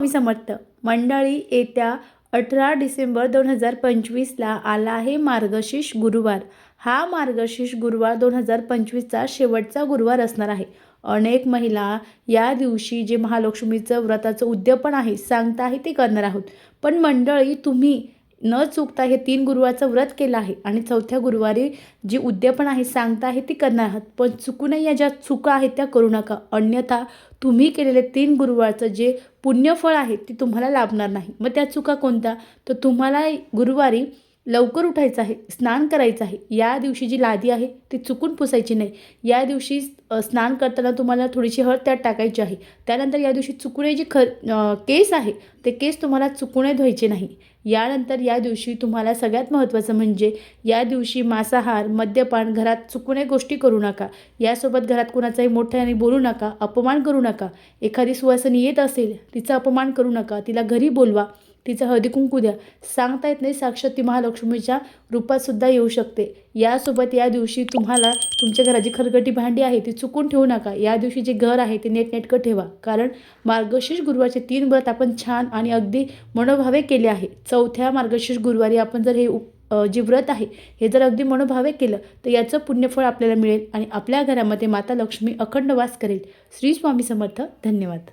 मी समर्थ. मंडळी येत्या अठरा डिसेंबर दोन हजार पंचवीसला आला आहे मार्गशीर्ष गुरुवार. हा मार्गशीर्ष गुरुवार दोन हजार पंचवीसचा शेवटचा गुरुवार असणार आहे. अनेक महिला या दिवशी जे महालक्ष्मीचं व्रताचं उद्यापन आहे सांगता आहे ते करणार आहोत. पण मंडळी तुम्ही न चुकता हे तीन गुरुवारचं व्रत केलं आहे आणि चौथ्या गुरुवारी जी उद्यापन आहे सांगता आहे ती करणार आहात. पण चुकूनही या ज्या चुका आहेत त्या करू नका. अन्यथा तुम्ही केलेले तीन गुरुवारचं जे पुण्यफळ आहे ते तुम्हाला लाभणार नाही. मग त्या चुका कोणत्या? तर तुम्हाला गुरुवारी लवकर उठायचं आहे स्नान करायचं आहे. या दिवशी जी लादी आहे ती चुकून पुसायची नाही. या दिवशी स्नान करताना तुम्हाला थोडीशी हळद त्यात टाकायची आहे. त्यानंतर या दिवशी चुकूनही जी ख केस आहे ते केस तुम्हाला चुकूनही धुवायचे नाही. यानंतर या दिवशी तुम्हाला सगळ्यात महत्त्वाचं म्हणजे या दिवशी मांसाहार मद्यपान घरात चुकूनही गोष्टी करू नका. यासोबत घरात कोणाचाही मोठ्याने बोलू नका अपमान करू नका. एखादी सुवासनी येत असेल तिचा अपमान करू नका. तिला घरी बोलवा. तिचं हळदी कुंकू द्या. सांगता येत नाही साक्षात ती महालक्ष्मीच्या रूपातसुद्धा येऊ शकते. यासोबत या दिवशी तुम्हाला तुमच्या घराची जी खरगटी भांडी आहे ती चुकून ठेवू नका. या दिवशी जे घर आहे ते नेटनेटकं ठेवा. कारण मार्गशीर्ष गुरुवारचे तीन व्रत आपण छान आणि अगदी मनोभावे केले आहे. चौथ्या मार्गशीर्ष गुरुवारी आपण जर हे जे व्रत आहे हे जर अगदी मनोभावे केलं तर याचं पुण्यफळ आपल्याला मिळेल आणि आपल्या घरामध्ये माता लक्ष्मी अखंड वास करेल. श्री स्वामी समर्थ. धन्यवाद.